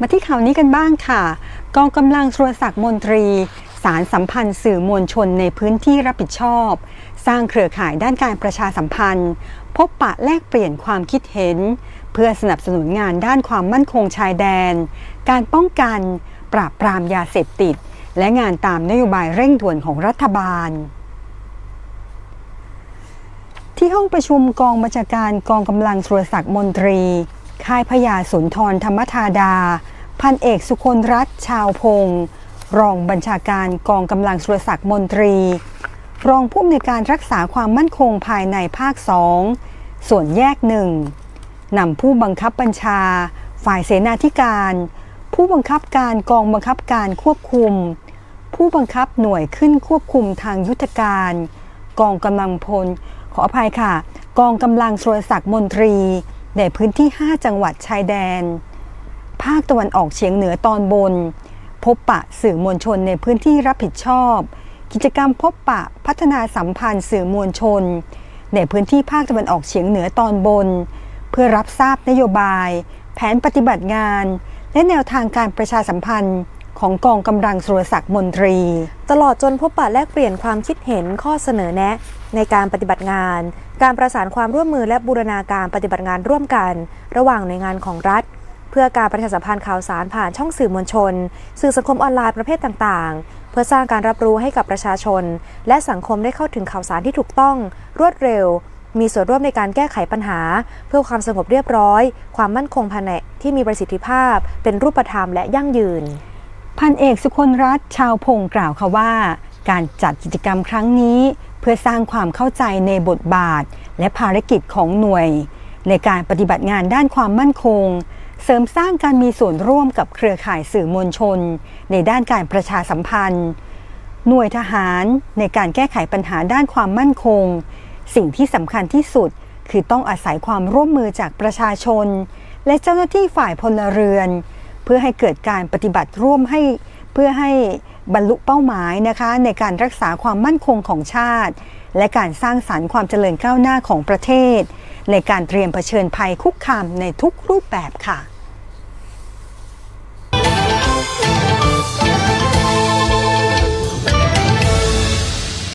มาที่ข่าวนี้กันบ้างค่ะ กองกำลังสุรศักดิ์มนตรี สารสัมพันธ์สื่อมวลชนในพื้นที่รับผิดชอบ สร้างเครือข่ายด้านการประชาสัมพันธ์ พบปะแลกเปลี่ยนความคิดเห็น เพื่อสนับสนุนงานด้านความมั่นคงชายแดน การป้องกัน ปราบปรามยาเสพติด และงานตามนโยบายเร่งด่วนของรัฐบาลที่ห้องประชุมกองบัญชาการกองกำลังสุรศักดิ์มนตรี ค่ายพญาสุนทรธรรมธาดา พันเอกสุคนรัตชาวพงศ์รองบัญชาการกองกำลังสุรศักดิ์มนตรี รองผู้อำนวยการรักษาความมั่นคงภายในภาคสองส่วนแยกหนึ่งนำผู้บังคับบัญชา ฝ่ายเสนาธิการ ผู้บังคับการกองบังคับการควบคุม ผู้บังคับหน่วยขึ้นควบคุมทางยุทธการ กองกำลังพล ขออภัยค่ะ กองกำลังสุรศักดิ์มนตรี ในพื้นที่ 5 จังหวัดชายแดน ภาคตะวันออกเฉียงเหนือตอนบน พบปะสื่อมวลชนในพื้นที่รับผิดชอบ กิจกรรมพบปะพัฒนาสัมพันธ์สื่อมวลชนในพื้นที่ภาคตะวันออกเฉียงเหนือตอนบน เพื่อรับทราบนโยบาย แผนปฏิบัติงาน และแนวทางการประชาสัมพันธ์ของกองกำลังสุรศักดิ์มนตรี ตลอดจนพบปะแลกเปลี่ยนความคิดเห็นข้อเสนอแนะ ในการปฏิบัติงาน การประสานความร่วมมือและบูรณาการปฏิบัติงานร่วมกัน ระหว่างหน่วยงานของรัฐ เพื่อการประชาสัมพันธ์ข่าวสารผ่านช่องสื่อมวลชน สื่อสังคมออนไลน์ประเภทต่างๆ เพื่อสร้างการรับรู้ให้กับประชาชน และสังคมได้เข้าถึงข่าวสารที่ถูกต้อง รวดเร็ว มีส่วนร่วมในการแก้ไขปัญหา เพื่อความสงบเรียบร้อย ความมั่นคงภายในที่มีประสิทธิภาพ เป็นรูปธรรมและยั่งยืน พันเอกสุคนรัตชาวพงกล่าวค่ะว่า การจัดกิจกรรมครั้งนี้ เพื่อสร้างความเข้าใจในบทบาท และภารกิจของหน่วย ในการปฏิบัติงานด้านความมั่นคง เสริมสร้างการมีส่วนร่วมกับเครือข่ายสื่อมวลชน ในด้านการประชาสัมพันธ์ หน่วยทหารในการแก้ไขปัญหาด้านความมั่นคง สิ่งที่สำคัญที่สุดคือต้องอาศัยความร่วมมือจากประชาชน และเจ้าหน้าที่ฝ่ายพลเรือน เพื่อให้เกิดการปฏิบัติร่วมให้เพื่อให้บรรลุเป้าหมายนะคะในการรักษาความมั่นคงของชาติ และการสร้างสรรค์ความเจริญก้าวหน้าของประเทศ ในการเตรียมเผชิญภัยคุกคามในทุกรูปแบบค่ะ